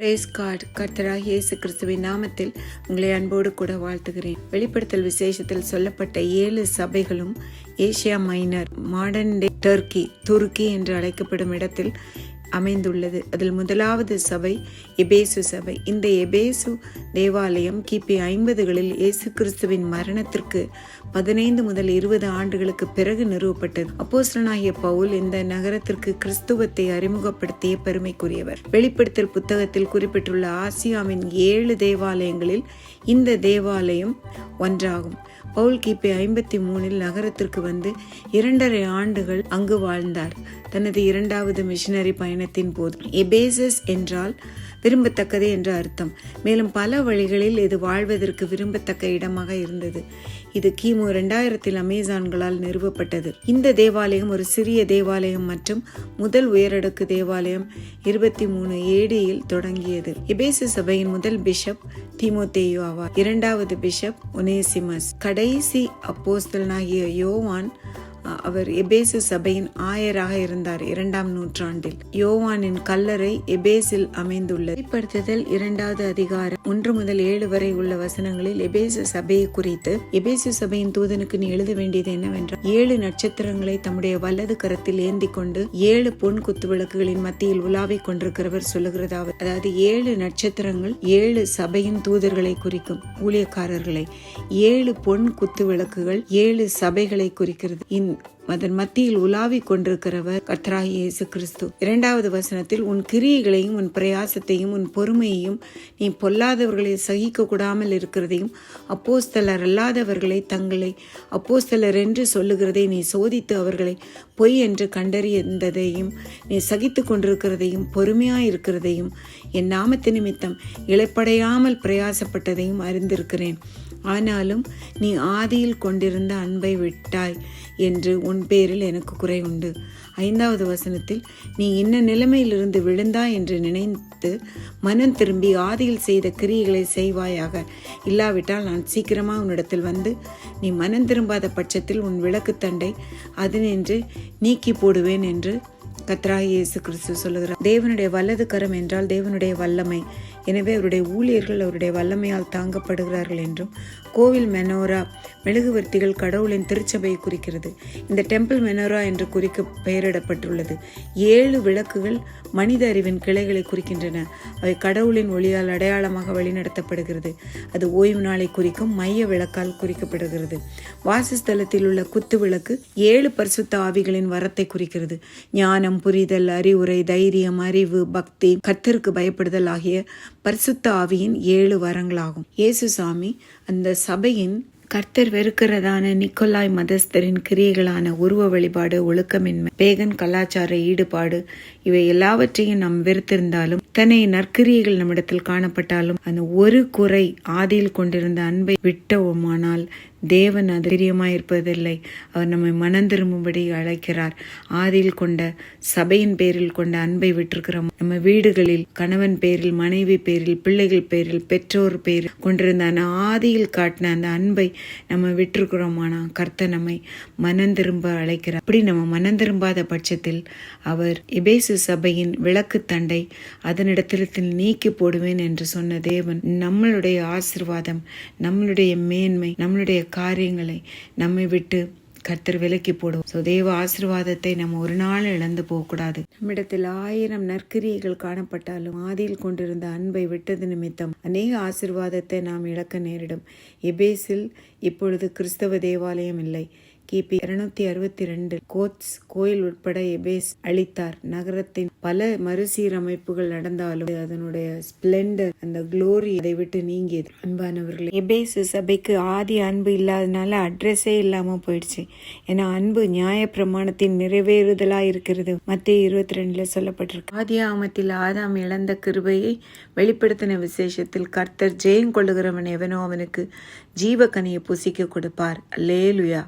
Brace card கர்த்தராக இயேசு கிறிஸ்துவின் நாமத்தில் உங்களை அன்போடு கூட வாழ்த்துகிறேன். வெளிப்படுத்தல் விசேஷத்தில் சொல்லப்பட்ட ஏழு சபைகளும் Asia Minor modern day Turkey துருக்கி என்று அழைக்கப்படும் இடத்தில் அமைந்துள்ளது. அதில் முதலாவது சபை எபேசு சபை. இந்த எபேசு தேவாலயம் கிபி ஐம்பதுகளில் இயேசு கிறிஸ்துவின் மரணத்திற்கு பதினைந்து முதல் இருபது ஆண்டுகளுக்கு பிறகு நிறுவப்பட்டது. அப்போஸ்தலனாகிய பவுல் இந்த நகரத்திற்கு கிறிஸ்துவத்தை அறிமுகப்படுத்திய பெருமைக்குரியவர். வெளிப்படுத்தல் புத்தகத்தில் குறிப்பிட்டுள்ள ஆசியாவின் ஏழு தேவாலயங்களில் இந்த தேவாலயம் ஒன்றாகும். பவுல் கிபி ஐம்பத்தி மூணில் நகரத்திற்கு வந்து இரண்டரை ஆண்டுகள் அங்கு வாழ்ந்தார். தனது இரண்டாவது மிஷினரி பயணம் பயணத்தின் போது எபேசஸ் என்றால் விரும்பத்தக்கது என்று அர்த்தம். மேலும் பல வழிகளில் இது வாழ்வதற்கு விரும்பத்தக்க இடமாக இருந்தது. இது கிமு இரண்டாயிரத்தில் அமேசான்களால் நிறுவப்பட்டது. இந்த தேவாலயம் ஒரு சிறிய தேவாலயம் மற்றும் முதல் உயரடுக்கு தேவாலயம் இருபத்தி மூணு ஏடியில் தொடங்கியது. எபேசு சபையின் முதல் பிஷப் தீமோத்தேயு ஆவார். இரண்டாவது பிஷப் ஒனேசிமஸ். கடைசி அப்போஸ்தலனாகிய யோவான் அவர் எபேசு சபையின் ஆயராக இருந்தார் இரண்டாம் நூற்றாண்டில். யோவானின் கல்லறை எபேசில் அமைந்துள்ளது. வெளிப்படுத்துதல் இரண்டாவது அதிகாரம் ஒன்று முதல் ஏழு வரை உள்ள வசனங்களில் எபேசு சபையை குறித்து எபேசு சபையின் தூதனுக்கு நீ எழுத வேண்டியது என்னவென்றால் ஏழு நட்சத்திரங்களை தம்முடைய வலது கரத்தில் ஏந்தி கொண்டு ஏழு பொன் குத்து விளக்குகளின் மத்தியில் உலாவிக் கொண்டிருக்கிறவர் சொல்லுகிறதாவது அதாவது ஏழு நட்சத்திரங்கள் ஏழு சபையின் தூதர்களை குறிக்கும் ஊழியக்காரர்களை. ஏழு பொன் குத்து விளக்குகள் ஏழு சபைகளை குறிக்கிறது. இந்த அதன் மத்தியில் உலாவிக் கொண்டிருக்கிறவர் கர்த்தராகி இயேசு கிறிஸ்து இரண்டாவது வசனத்தில் உன் கிரியைகளையும் உன் பிரயாசத்தையும் உன் பொறுமையையும் நீ பொல்லாதவர்களை சகிக்க கூடாமல் இருக்கிறதையும் அப்போஸ்தலர் அல்லாதவர்களை தங்களை அப்போஸ்தலர் என்று சொல்லுகிறதை நீ சோதித்து அவர்களை பொய் என்று கண்டறிந்ததையும் நீ சகித்து கொண்டிருக்கிறதையும் பொறுமையாய் இருக்கிறதையும் என் நாமத்து நிமித்தம் இழைப்படையாமல் பிரயாசப்பட்டதையும் அறிந்திருக்கிறேன். ஆனாலும் நீ ஆதியில் கொண்டிருந்த அன்பை விட்டாய் என்று உன் பேரில் எனக்கு குறை உண்டு. ஐந்தாவது வசனத்தில் நீ இன்ன நிலைமையிலிருந்து விழுந்தா என்று நினைத்து மனம் திரும்பி ஆதியில் செய்த கிரியைகளை செய்வாயாக. இல்லாவிட்டால் நான் சீக்கிரமாக உன்னிடத்தில் வந்து நீ மனம் திரும்பாத பட்சத்தில் உன் விளக்குத்தண்டை அதனின்று நீக்கி போடுவேன் என்று கத்ராய் இயேசு கிறிஸ்து சொல்லுகிறார். தேவனுடைய வலது கரம் என்றால் தேவனுடைய வல்லமை. எனவே அவருடைய ஊழியர்கள் அவருடைய வல்லமையால் தாங்கப்படுகிறார்கள் என்றும் கோவில் மெனோரா மெழுகுவர்த்திகள் கடவுளின் திருச்சபையை குறிக்கிறது. இந்த டெம்பிள் மெனோரா என்று குறிக்க பெயரிடப்பட்டுள்ளது. ஏழு விளக்குகள் மனித அறிவின் கிளைகளை குறிக்கின்றன. அவை கடவுளின் ஒளியால் அடையாளமாக வழிநடத்தப்படுகிறது. அது ஓய்வு நாளை குறிக்கும் மைய விளக்கால் குறிக்கப்படுகிறது. வாசஸ்தலத்தில் உள்ள குத்து விளக்கு ஏழு பரிசுத்த ஆவிகளின் வரத்தை குறிக்கிறது. ஞானம் புரிதல் அறிவுரை தைரியம் அறிவு பக்தி கத்திற்கு பயப்படுதல் ஆகிய பரிசுத்த ஆவியின் ஏழு வரங்களாகும். இயேசு சாமி அந்த சபையின் கர்த்தர் வெறுக்கிறதான நிக்கோலாய் மதஸ்தரின் கிரியைகளான உருவ வழிபாடு ஒழுக்கமின்மை பேகன் கலாச்சார ஈடுபாடு இவை எல்லாவற்றையும் நாம் வெறுத்திருந்தாலும் தன்னை நற்கிரியைகள் நம்மிடத்தில் காணப்பட்டாலும் அந்த ஒரு குறை ஆதியில் கொண்டிருந்த அன்பை விட்டோமானால் தேவன் அது பிரியமாயிருப்பதில்லை. அவர் நம்மை மனம் திரும்பும்படி அழைக்கிறார். ஆதியில் கொண்ட சபையின் பேரில் கொண்ட அன்பை விட்டிருக்கிறோம் நம்ம வீடுகளில் கணவன் பேரில் மனைவி பேரில் பிள்ளைகள் பேரில் பெற்றோர் பேரில் கொண்டிருந்த அந்த ஆதியில் காட்டின அந்த அன்பை நம்ம விட்டிருக்கிறோமானா? கர்த்த நம்மை மனம் திரும்ப அழைக்கிறார். அப்படி நம்ம மனந்திரும்பாத பட்சத்தில் அவர் எபேசு சபையின் விளக்கு தண்டை அதனிடத்தில் நீக்கி போடுவேன் என்று சொன்ன தேவன் நம்மளுடைய ஆசிர்வாதம் நம்மளுடைய மேன்மை நம்மளுடைய காரியங்களை நம்மை விட்டு கர்த்தர் விலக்கி போடும் ஸோ தேவ ஆசிர்வாதத்தை நம்ம ஒரு நாள் இழந்து போகக்கூடாது. நம்மிடத்தில் ஆயிரம் நற்கிரியைகள் காணப்பட்டாலும் ஆதியில் கொண்டிருந்த அன்பை விட்டது நிமித்தம் அநேக ஆசிர்வாதத்தை நாம் இழக்க நேரிடும். எபேஸில் இப்பொழுது கிறிஸ்தவ தேவாலயம் இல்லை. கிபி இருநூத்தி அறுபத்தி ரெண்டு கோட்ஸ் கோயில் உட்பட எபேஸ் அளித்தார். நகரத்தின் பல மறுசீரமைப்புகள் நடந்தாலும் அதனுடைய ஸ்பிளெண்டர் அந்த குளோரி அதை விட்டு நீங்கியது. அன்பானவர்களே எபேஸ் சபைக்கு ஆதி அன்பு இல்லாதனால அட்ரஸே இல்லாம போயிடுச்சு. ஏன்னா அன்பு நியாய பிரமாணத்தின் நிறைவேறுதலா இருக்கிறது. மத்திய இருபத்தி ரெண்டுல சொல்லப்பட்டிருக்கு. ஆதி ஆமத்தில் ஆதாம் இழந்த கிருபையை வெளிப்படுத்தின விசேஷத்தில் கர்த்தர் ஜெயம் கொள்ளுகிறவன் எவனோ அவனுக்கு ஜீவக்கனியை புசிக்க கொடுப்பார். லேலுயா